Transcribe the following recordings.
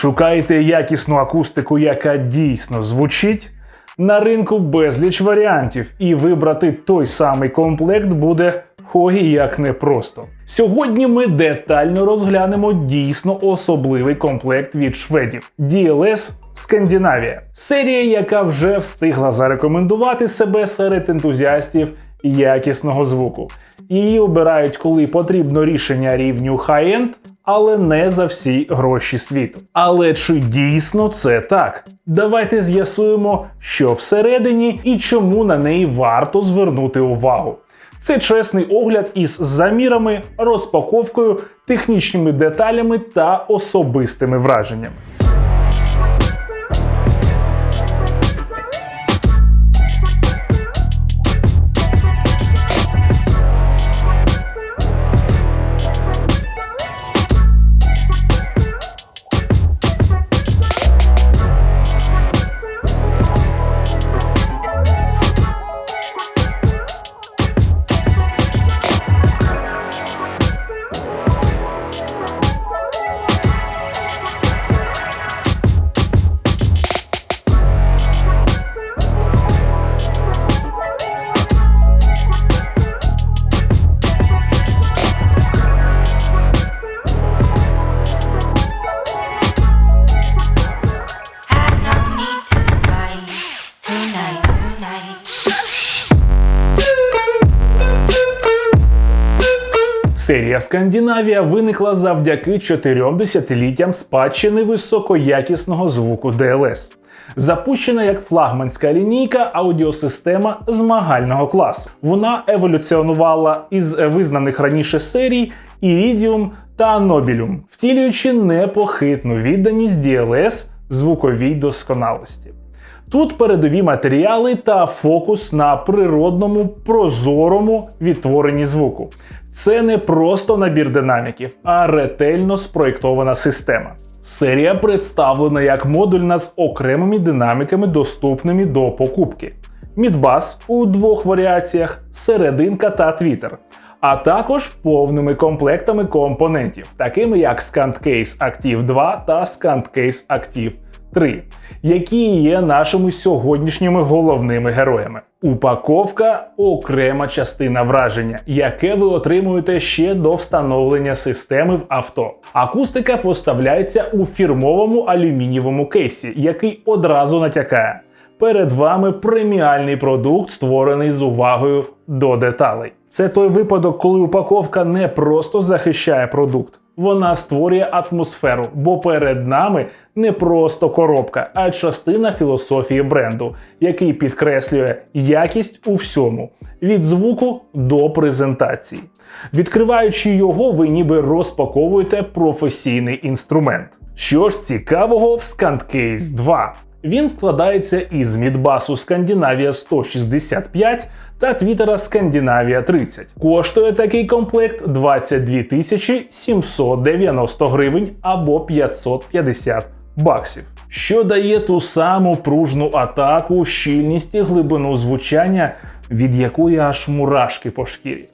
Шукаєте якісну акустику, яка дійсно звучить? На ринку безліч варіантів, і вибрати той самий комплект буде хої як непросто. Сьогодні ми детально розглянемо дійсно особливий комплект від шведів DLS Скандинавія. Серія, яка вже встигла зарекомендувати себе серед ентузіастів якісного звуку. Її обирають, коли потрібно рішення рівню хай-енд, але не за всі гроші світу. Але чи дійсно це так? Давайте з'ясуємо, що всередині і чому на неї варто звернути увагу. Це чесний огляд із замірами, розпаковкою, технічними деталями та особистими враженнями. Скандинавія виникла завдяки чотирьом десятиліттям спадщини високоякісного звуку DLS. Запущена як флагманська лінійка аудіосистема змагального класу. Вона еволюціонувала із визнаних раніше серій Iridium та Nobilium, втілюючи непохитну відданість DLS звуковій досконалості. Тут передові матеріали та фокус на природному, прозорому відтворенні звуку. Це не просто набір динаміків, а ретельно спроєктована система. Серія представлена як модульна з окремими динаміками, доступними до покупки. Мідбас у двох варіаціях, серединка та твітер, а також повними комплектами компонентів, такими як ScantCase Active 2 та ScantCase Active 3, які є нашими сьогоднішніми головними героями. Упаковка окрема частина враження, яке ви отримуєте ще до встановлення системи в авто. Акустика поставляється у фірмовому алюмінієвому кейсі, який одразу натякає. Перед вами преміальний продукт, створений з увагою до деталей. Це той випадок, коли упаковка не просто захищає продукт, вона створює атмосферу, бо перед нами не просто коробка, а частина філософії бренду, який підкреслює якість у всьому від звуку до презентації. Відкриваючи його, ви ніби розпаковуєте професійний інструмент. Що ж цікавого в ScantCase 2? Він складається із мідбасу Скандинавія 165 та твітера Скандинавія 30. Коштує такий комплект 22 тисячі 790 гривень або 550 баксів. Що дає ту саму пружну атаку, щільність і глибину звучання, від якої аж мурашки по шкірі.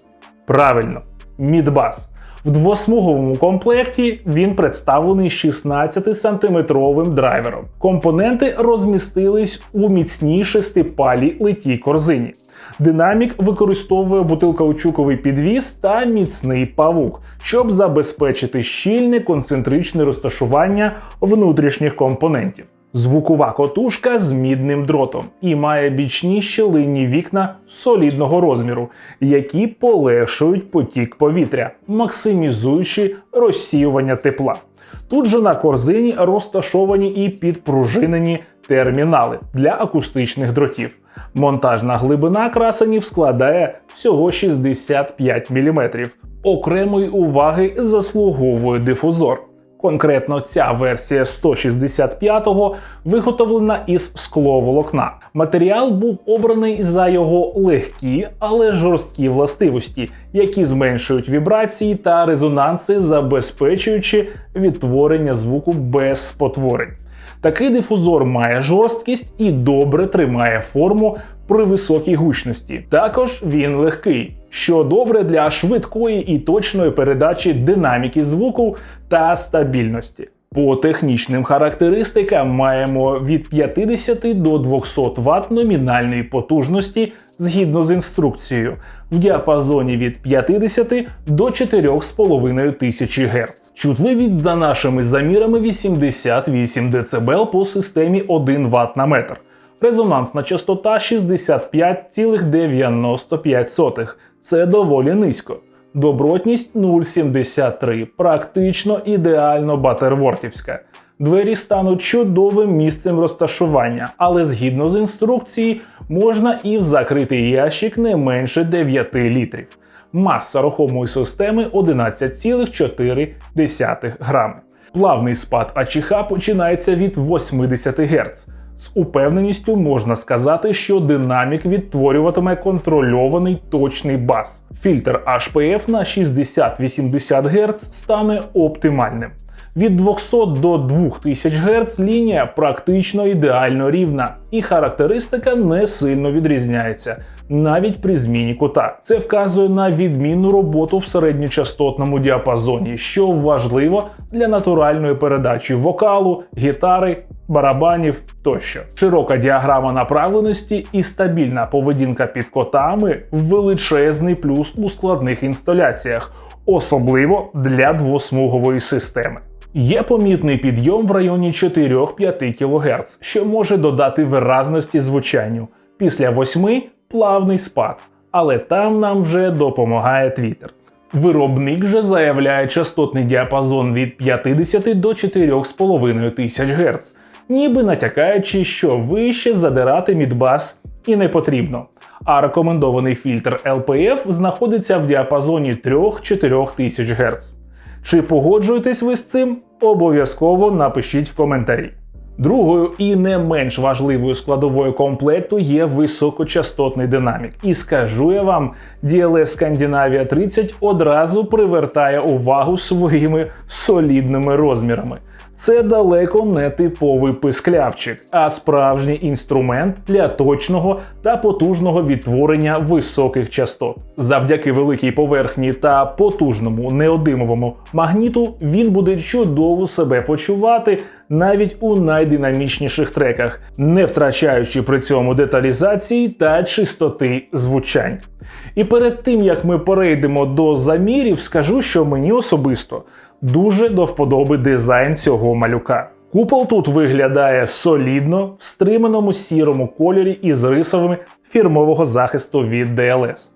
Правильно, мідбас. В двосмуговому комплекті він представлений 16-сантиметровим драйвером. Компоненти розмістились у міцній шестипалій литій корзині. Динамік використовує бутилкаучуковий підвіс та міцний павук, щоб забезпечити щільне концентричне розташування внутрішніх компонентів. Звукова котушка з мідним дротом і має бічні щілинні вікна солідного розміру, які полегшують потік повітря, максимізуючи розсіювання тепла. Тут же на корзині розташовані і підпружинені термінали для акустичних дротів. Монтажна глибина красенів складає всього 65 мм. Окремої уваги заслуговує дифузор. Конкретно ця версія 165-го виготовлена із скловолокна. Матеріал був обраний за його легкі, але жорсткі властивості, які зменшують вібрації та резонанси, забезпечуючи відтворення звуку без спотворень. Такий дифузор має жорсткість і добре тримає форму при високій гучності. Також він легкий, що добре для швидкої і точної передачі динаміки звуку та стабільності. По технічним характеристикам маємо від 50 до 200 Вт номінальної потужності згідно з інструкцією в діапазоні від 50 до 4,5 тисячі Гц. Чутливість за нашими замірами 88 дБ по системі 1 Вт на метр. Резонансна частота 65,95. Це доволі низько. Добротність 0,73, практично ідеально батервортівська. Двері стануть чудовим місцем розташування, але згідно з інструкції можна і в закритий ящик не менше 9 літрів. Маса рухомої системи 11,4 грами. Плавний спад АЧХ починається від 80 Гц. З упевненістю можна сказати, що динамік відтворюватиме контрольований точний бас. Фільтр HPF на 60-80 Гц стане оптимальним. Від 200 до 2000 Гц лінія практично ідеально рівна, і характеристика не сильно відрізняється, навіть при зміні кута. Це вказує на відмінну роботу в середньочастотному діапазоні, що важливо для натуральної передачі вокалу, гітари, барабанів тощо. Широка діаграма направленості і стабільна поведінка під котами величезний плюс у складних інсталяціях, особливо для двосмугової системи. Є помітний підйом в районі 4-5 кГц, що може додати виразності звучанню. Після 8 плавний спад, але там нам вже допомагає Twitter. Виробник же заявляє частотний діапазон від 50 до 4,5 тисяч Гц, ніби натякаючи, що вище задирати мідбас і не потрібно. А рекомендований фільтр LPF знаходиться в діапазоні 3-4 тисяч Гц. Чи погоджуєтесь ви з цим? Обов'язково напишіть в коментарі. Другою і не менш важливою складовою комплекту є високочастотний динамік. І скажу я вам, DLS Scandinavia 30 одразу привертає увагу своїми солідними розмірами. Це далеко не типовий писклявчик, а справжній інструмент для точного та потужного відтворення високих частот. Завдяки великій поверхні та потужному неодимовому магніту він буде чудово себе почувати навіть у найдинамічніших треках, не втрачаючи при цьому деталізації та чистоти звучань. І перед тим як ми перейдемо до замірів, скажу, що мені особисто дуже до вподоби дизайн цього малюка. Купол тут виглядає солідно в стриманому сірому кольорі із рисовими фірмового захисту від DLS.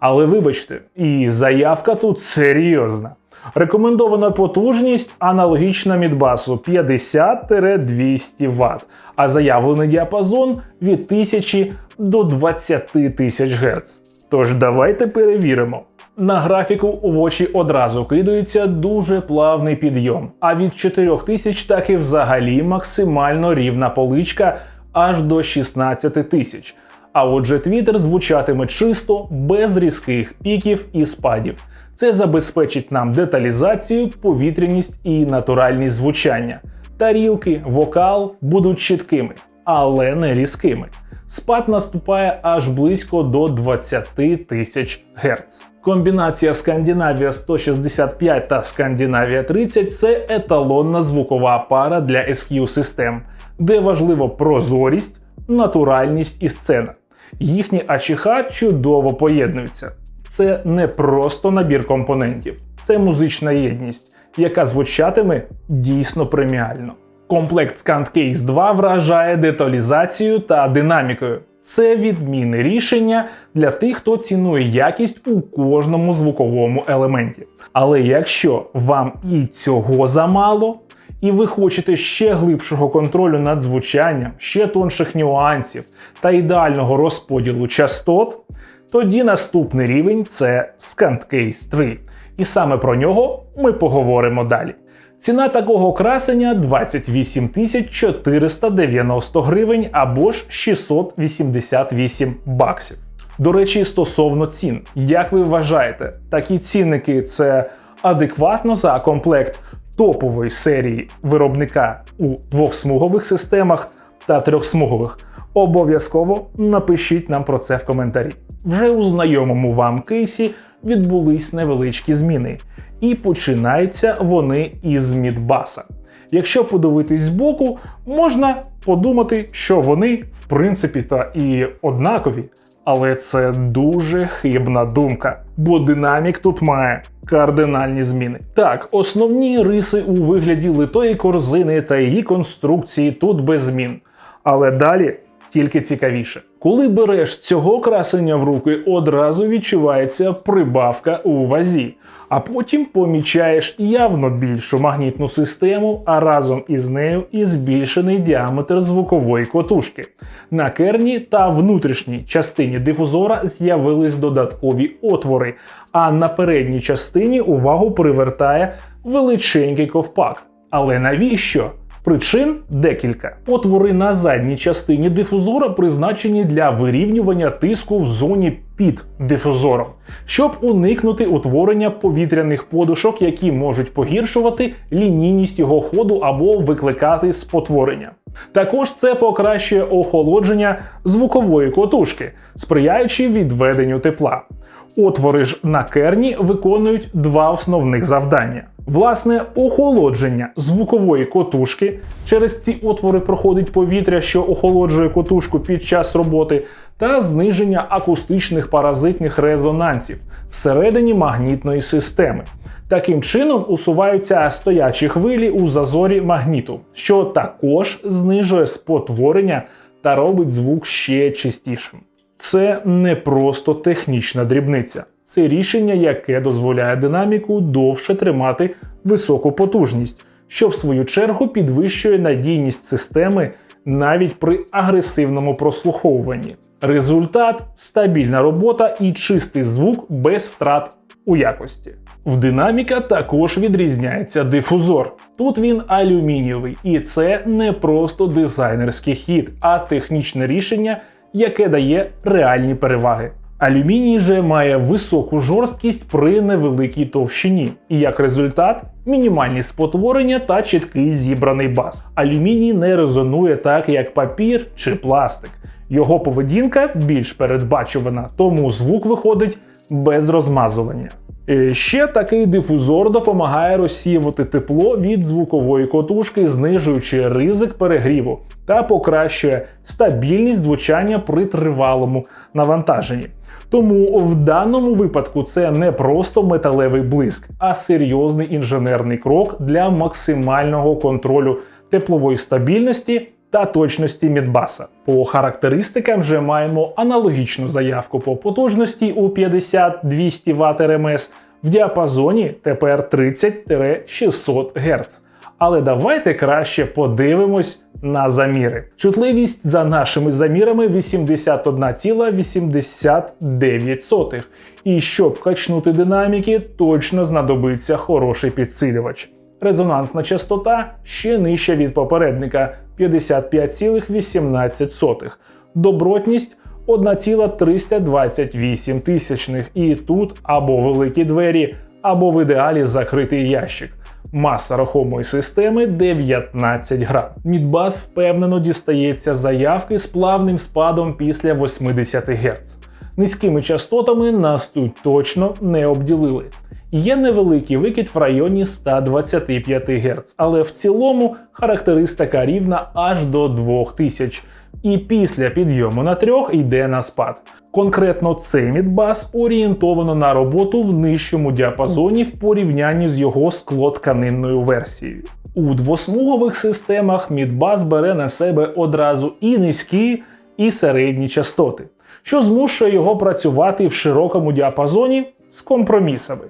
Але вибачте, і заявка тут серйозна. Рекомендована потужність аналогічна мідбасу 50-200 Вт, а заявлений діапазон від 1000 до 20 тисяч Гц. Тож давайте перевіримо. На графіку в очі одразу кидається дуже плавний підйом, а від 4000 так і взагалі максимально рівна поличка аж до 16 тисяч. А отже, твіттер звучатиме чисто, без різких піків і спадів. Це забезпечить нам деталізацію, повітряність і натуральність звучання. Тарілки, вокал будуть чіткими, але не різкими. Спад наступає аж близько до 20 тисяч Гц. Комбінація Скандинавія 165 та Скандинавія 30 це еталонна звукова пара для SQ систем, де важливо прозорість, натуральність і сцена. Їхні АЧХ чудово поєднуються. Це не просто набір компонентів, це музична єдність, яка звучатиме дійсно преміально. Комплект ScandCase 2 вражає деталізацією та динамікою. Це відмінне рішення для тих, хто цінує якість у кожному звуковому елементі. Але якщо вам і цього замало, і ви хочете ще глибшого контролю над звучанням, ще тонших нюансів та ідеального розподілу частот, тоді наступний рівень це ScandCase 3. І саме про нього ми поговоримо далі. Ціна такого красення 28 490 гривень або ж 688 баксів. До речі, стосовно цін, як ви вважаєте, такі цінники це адекватно за комплект топової серії виробника у двохсмугових системах та трьохсмугових? Обов'язково напишіть нам про це в коментарі. Вже у знайомому вам кейсі відбулись невеличкі зміни, і починаються вони із мідбаса. Якщо подивитись збоку, можна подумати, що вони в принципі та і однакові. Але це дуже хибна думка, бо динамік тут має кардинальні зміни. Так, основні риси у вигляді литої корзини та її конструкції тут без змін. Але далі тільки цікавіше. Коли береш цього красення в руки, одразу відчувається прибавка у вазі. А потім помічаєш явно більшу магнітну систему, а разом із нею і збільшений діаметр звукової котушки. На керні та внутрішній частині дифузора з'явились додаткові отвори, а на передній частині увагу привертає величенький ковпак. Але навіщо? Причин декілька. Отвори на задній частині дифузора призначені для вирівнювання тиску в зоні під дифузором, щоб уникнути утворення повітряних подушок, які можуть погіршувати лінійність його ходу або викликати спотворення. Також це покращує охолодження звукової котушки, сприяючи відведенню тепла. Отвори ж на керні виконують два основних завдання. Власне, охолодження звукової котушки. Через ці отвори проходить повітря, що охолоджує котушку під час роботи, та зниження акустичних паразитних резонансів всередині магнітної системи. Таким чином усуваються стоячі хвилі у зазорі магніту, що також знижує спотворення та робить звук ще чистішим. Це не просто технічна дрібниця. Це рішення, яке дозволяє динаміку довше тримати високу потужність, що в свою чергу підвищує надійність системи навіть при агресивному прослуховуванні. Результат стабільна робота і чистий звук без втрат у якості. В динаміка також відрізняється дифузор. Тут він алюмінієвий, і це не просто дизайнерський хід, а технічне рішення, яке дає реальні переваги. Алюміній же має високу жорсткість при невеликій товщині, і як результат мінімальні спотворення та чіткий зібраний бас. Алюміній не резонує так, як папір чи пластик. Його поведінка більш передбачувана, тому звук виходить без розмазування. Е, Ще такий дифузор допомагає розсіювати тепло від звукової котушки, знижуючи ризик перегріву та покращує стабільність звучання при тривалому навантаженні. Тому в даному випадку це не просто металевий блиск, а серйозний інженерний крок для максимального контролю теплової стабільності та точності Мідбаса. По характеристикам вже маємо аналогічну заявку по потужності у 50-200 Вт РМС в діапазоні тепер 30-600 Гц. Але давайте краще подивимось на заміри. Чутливість за нашими замірами 81,89. І щоб качнути динаміки, точно знадобиться хороший підсилювач. Резонансна частота ще нижча від попередника 55,18. Добротність 1,328 тисячних. І тут або великі двері, або в ідеалі закритий ящик. Маса рухомої системи 19 грам. Мідбас впевнено дістається заявки з плавним спадом після 80 Гц. Низькими частотами нас тут точно не обділили. Є невеликий викид в районі 125 Гц, але в цілому характеристика рівна аж до 2000. І після підйому на трьох йде на спад. Конкретно цей мідбас орієнтовано на роботу в нижчому діапазоні в порівнянні з його склотканинною версією. У двосмугових системах мідбас бере на себе одразу і низькі, і середні частоти, що змушує його працювати в широкому діапазоні з компромісами.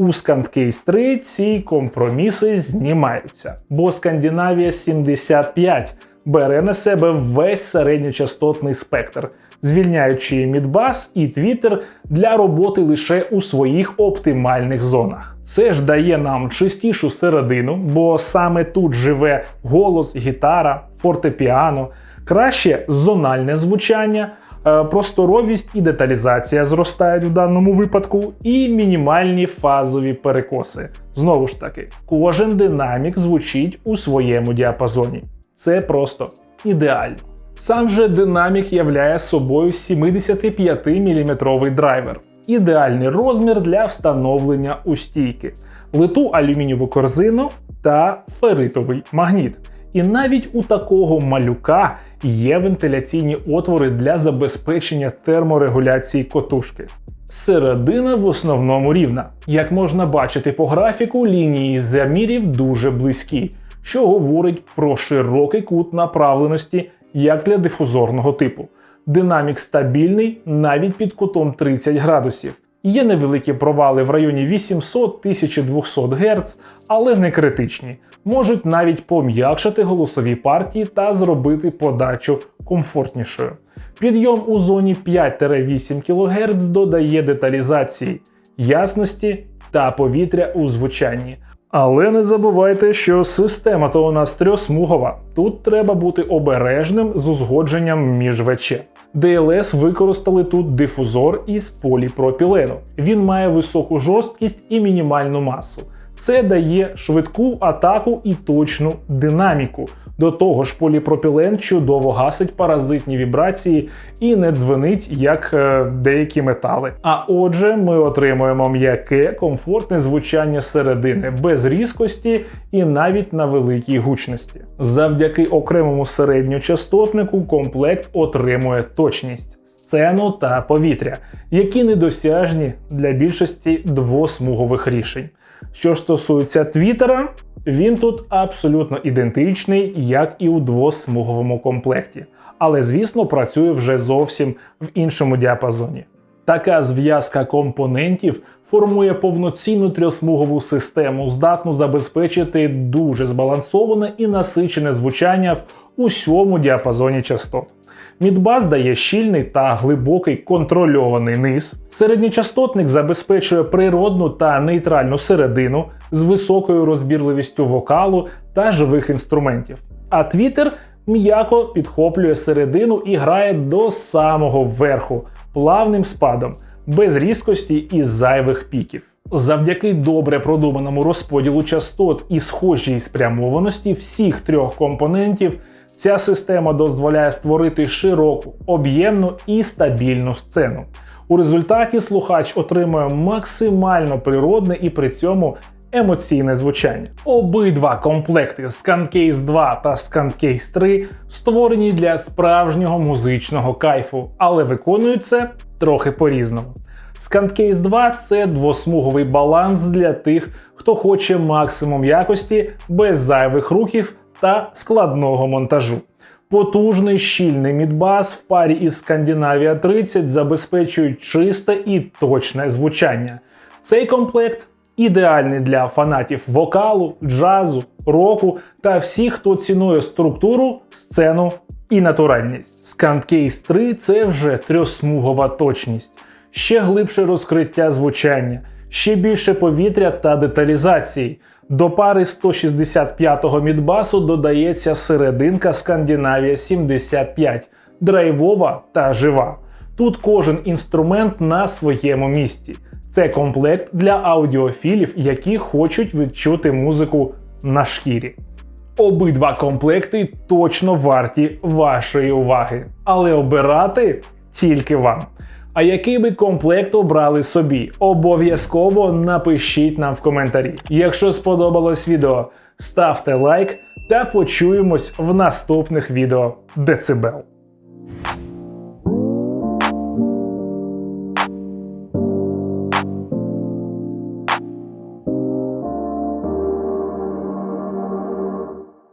У Scandcase 3 ці компроміси знімаються, бо Scandinavia 75 бере на себе весь середньочастотний спектр, звільняючи мідбас і твіттер для роботи лише у своїх оптимальних зонах. Це ж дає нам чистішу середину, бо саме тут живе голос, гітара, фортепіано, краще зональне звучання. Е, Просторовість і деталізація зростають в даному випадку, і мінімальні фазові перекоси. Знову ж таки, кожен динамік звучить у своєму діапазоні. Це просто ідеально. Сам же динамік являє собою 75 мм драйвер. ідеальний розмір для встановлення у стійки, литу алюмінієву корзину та феритовий магніт. І навіть у такого малюка є вентиляційні отвори для забезпечення терморегуляції котушки. Середина в основному рівна. Як можна бачити по графіку, лінії замірів дуже близькі, що говорить про широкий кут направленості як для дифузорного типу. Динамік стабільний навіть під кутом 30 градусів. Є невеликі провали в районі 800-1200 Гц, але не критичні. Можуть навіть пом'якшити голосові партії та зробити подачу комфортнішою. Підйом у зоні 5-8 кГц додає деталізації, ясності та повітря у звучанні. Але не забувайте, що система то у нас трьосмугова. Тут треба бути обережним з узгодженням між ВЧ. DLS використали тут дифузор із поліпропілену. Він має високу жорсткість і мінімальну масу. Це дає швидку атаку і точну динаміку. До того ж, поліпропілен чудово гасить паразитні вібрації і не дзвенить, як е, деякі метали. А отже, ми отримуємо м'яке, комфортне звучання середини без різкості і навіть на великій гучності. Завдяки окремому середньочастотнику комплект отримує точність. Сцену та повітря, які недосяжні для більшості двосмугових рішень. Що ж стосується Твіттера, він тут абсолютно ідентичний, як і у двосмуговому комплекті, але звісно працює вже зовсім в іншому діапазоні. Така зв'язка компонентів формує повноцінну трьохсмугову систему, здатну забезпечити дуже збалансоване і насичене звучання в усьому діапазоні частот. Мідбас дає щільний та глибокий контрольований низ. Середньочастотник забезпечує природну та нейтральну середину з високою розбірливістю вокалу та живих інструментів. А твіттер м'яко підхоплює середину і грає до самого верху плавним спадом, без різкості і зайвих піків. Завдяки добре продуманому розподілу частот і схожій спрямованості всіх трьох компонентів, ця система дозволяє створити широку, об'ємну і стабільну сцену. У результаті слухач отримує максимально природне і при цьому емоційне звучання. Обидва комплекти Scancase 2 та Scancase 3 створені для справжнього музичного кайфу, але виконуються трохи по-різному. Scancase 2 це двосмуговий баланс для тих, хто хоче максимум якості без зайвих рухів та складного монтажу. Потужний щільний мідбас в парі із Scandinavia 30 забезпечують чисте і точне звучання. Цей комплект ідеальний для фанатів вокалу, джазу, року та всіх, хто цінує структуру, сцену і натуральність. Scancase 3 це вже трьосмугова точність, ще глибше розкриття звучання, ще більше повітря та деталізації. До пари 165-го мідбасу додається серединка Scandinavia 75, драйвова та жива. Тут кожен інструмент на своєму місці. Це комплект для аудіофілів, які хочуть відчути музику на шкірі. Обидва комплекти точно варті вашої уваги, але обирати тільки вам. А який би комплект обрали собі? Обов'язково напишіть нам в коментарі. Якщо сподобалось відео, ставте лайк та почуємось в наступних відео Децибел.